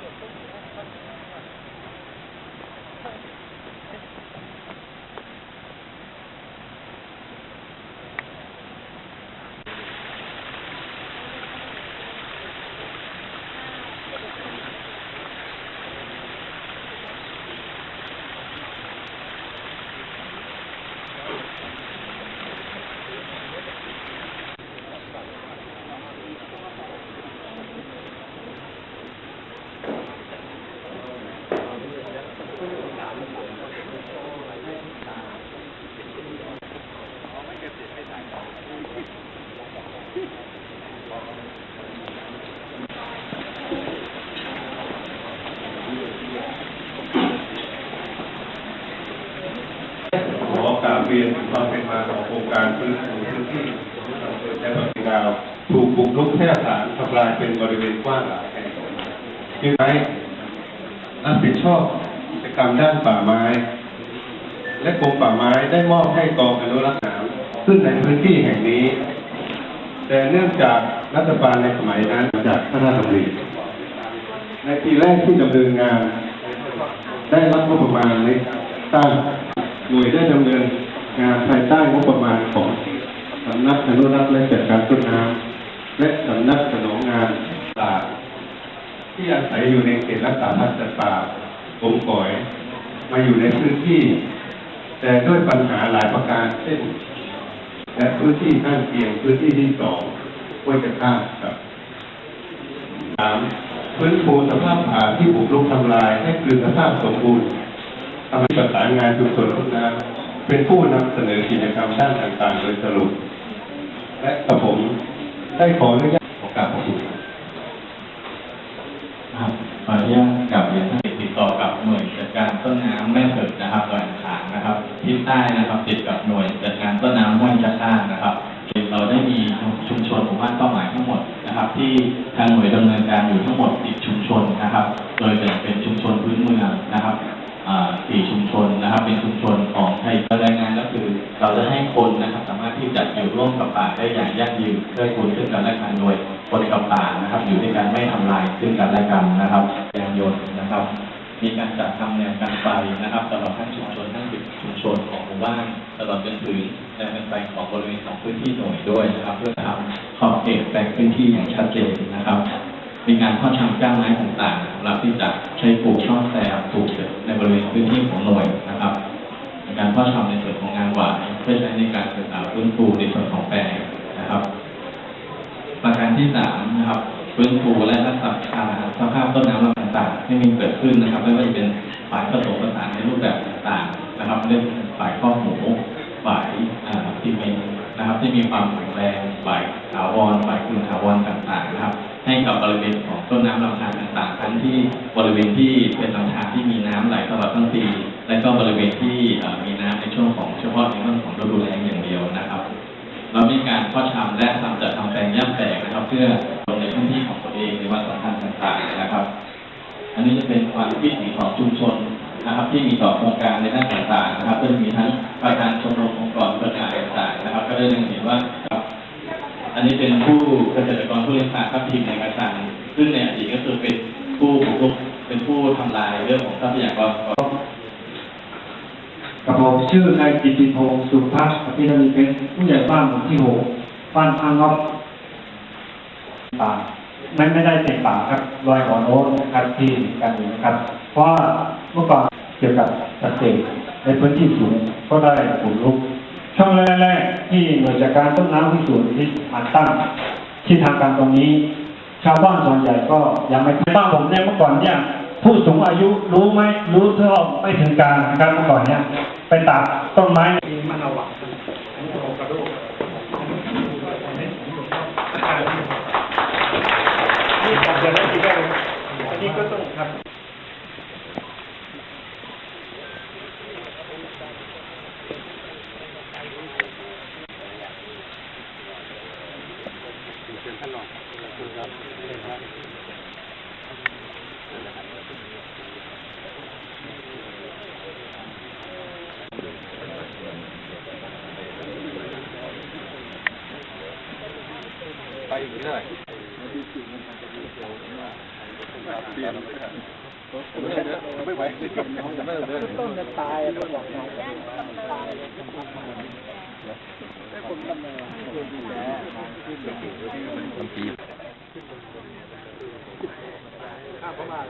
Thank you. กราบเรียนความเป็นมาของโครงการฟื้นฟูพื้นที่อำเภอแจ้งวัฒนดาวถูกบุกรุกแพร่ฐานทำลายเป็นบริเวณกว้างหลายแห่งจึงได้รับผิดชอบ กิจกรรมด้านป่าไม้ และกรมป่าไม้ได้มอบให้กองอนุรักษ์น้ำซึ่งในพื้นที่แห่งนี้ แต่เนื่องจากรัฐบาลในสมัยนั้นจากพระราชดำริในปีแรกที่ดำเนินงาน ได้รับงบประมาณในการสร้งหน่วยได้ดำเนินงานภายใต้งบประมาณของสำนักอนุรักษ์และจัดการต้นน้ำและสำนักสนองงานป่าที่อาศัยอยู่ในเขตรักษาพันธุ์สัตว์ป่า กรมก่อยมาอยู่ในพื้นที่ แต่ด้วยปัญหาหลายประการเช่นและพื้นที่ข้างเคียงพื้นที่ที่สองห้วยจะข้ามครับสามฟื้นฟูสภาพป่าที่บุกรุกทำลายให้คืนสภาพสมบูรณ์ทำให้ประสานงานชุมชนทุกน้ำเป็นผู้นำเสนอกิจกรรมด้านต่างๆ โดยสรุป และกระผมได้ขออนุญาตขอกราบขอบคุณครับครับขออนุญาตกลับเรียน ใต้นะครับติดกับหน่วยจัดการต้นน้ำห้วยจักรานนะครับเราได้มีชุมชนหมู่บ้านเป้าหมายทั้งหมดนะครับ ที่ทางหน่วยดำเนินการอยู่ทั้งหมด10ชุมชนนะครับ โดยแบ่งเป็นชุมชนพื้นเมืองนะครับอ่าสี่ชุมชนนะครับ เป็นชุมชนของไทยรายงานก็คือ เราจะให้คนนะครับ สามารถที่จะอยู่ร่วมกับป่าได้อย่างยั่งยืนเพื่อคุณซึ่งกันและกันโดยคนกับป่านะครับ อยู่ด้วยกันไม่ทำลายซึ่งกันและกันนะครับยานยนต์นะครับ มีการจัดทำแนวการไฟนะครับสำหรับทั้งชุมชนทั้งสิบชุมชนของหมู่บ้านตลอดจนถึงแนวการไฟของบริเวณของพื้นที่หน่วยด้วยนะครับเพื่อทำขอบเขตแบ่งพื้นที่อย่างชัดเจนนะครับ มีการเพาะชำก้านไม้ต่างๆสำหรับที่จะใช้ปลูกช่อแซมปลูกในบริเวณพื้นที่ของหน่วยนะครับในการเพาะชำในส่วนของงานหวายเพื่อใช้ในการศึกษาฟื้นฟูในส่วนของแปลงนะครับ ประการที่สามนะครับฟื้นฟูและรักษาสภาพต้นน้ำลำ ต่างๆให้มีเกิดขึ้นนะครับไม่ว่าจะเป็นฝ่ายผสมผสานในรูปแบบต่างๆนะครับเรื่องฝ่ายข้อหมูฝ่ายอ่าซีเมนต์นะครับ ที่มีความแข็งแรงฝ่ายถาวรฝ่ายคืนถาวรต่างๆนะครับ ให้กับบริเวณของต้นน้ำลำธารต่างๆ ทั้งที่บริเวณที่เป็นลำธารที่มีน้ำไหลตลอดทั้งปี และก็บริเวณที่มีน้ำในช่วงของเฉพาะในเรื่องของฤดูแล้งอย่างเดียวนะครับ เรามีการเพาะชำและทำจัดทำแปลงย่ำแตกนะครับ เพื่อลงในพื้นที่ของตัวเองในวันสำคัญต่างๆนะครับ อันนี้จะเป็นความคิดเห็นของชุมชนนะครับที่มีต่อโครงการในด้านต่างๆนะครับซึ่งมีทั้งประธานชมรมองค์กรเครือข่าต่างๆนะครับ ก็ได้เล็งเห็นว่า อันนี้เป็นผู้เกษตรกรผู้เลี้ยงปลาครับทีมในกระชังซึ่งในอดีตก็คือเป็นผู้บุกรุกเป็นผู้ทำลายเรื่องของทรัพยากรกับผมชื่อนายกิติพงศ์สุภาพอภิรมีเป็นผู้ใหญ่บ้านหมู่ที่หกบ้านทางนอกป่า ไม่ไม่ได้เป็นป่าครับรอยหัวโน้นนะครับที่กันอยู่นะครับเพราะเมื่อก่อนเกี่ยวกับเกษตรในพื้นที่สูงก็ได้ปลูกรุก ช่วงแรกๆที่หน่วยจัดการต้นน้ำที่สูงที่มาตั้งที่ทางการตรงนี้ ชาวบ้านส่วนใหญ่ก็ยังไม่บ้านผมเนี่ยเมื่อก่อนเนี่ยผู้สูงอายุรู้ไหมรู้เท่าไม่ถึงการนะครับเมื่อก่อนเนี่ยไปตัดต้นไม้มีมะนาวหวานอันนี้โอกระโดดนี่ผมจะได้ทีแรกอันนี้ก็ต้องครับ ไป อีกเรื่อยเลยไม่ไหวต้นจะตายต้องบอกน้องตายผมทำไงข้าเข้ามา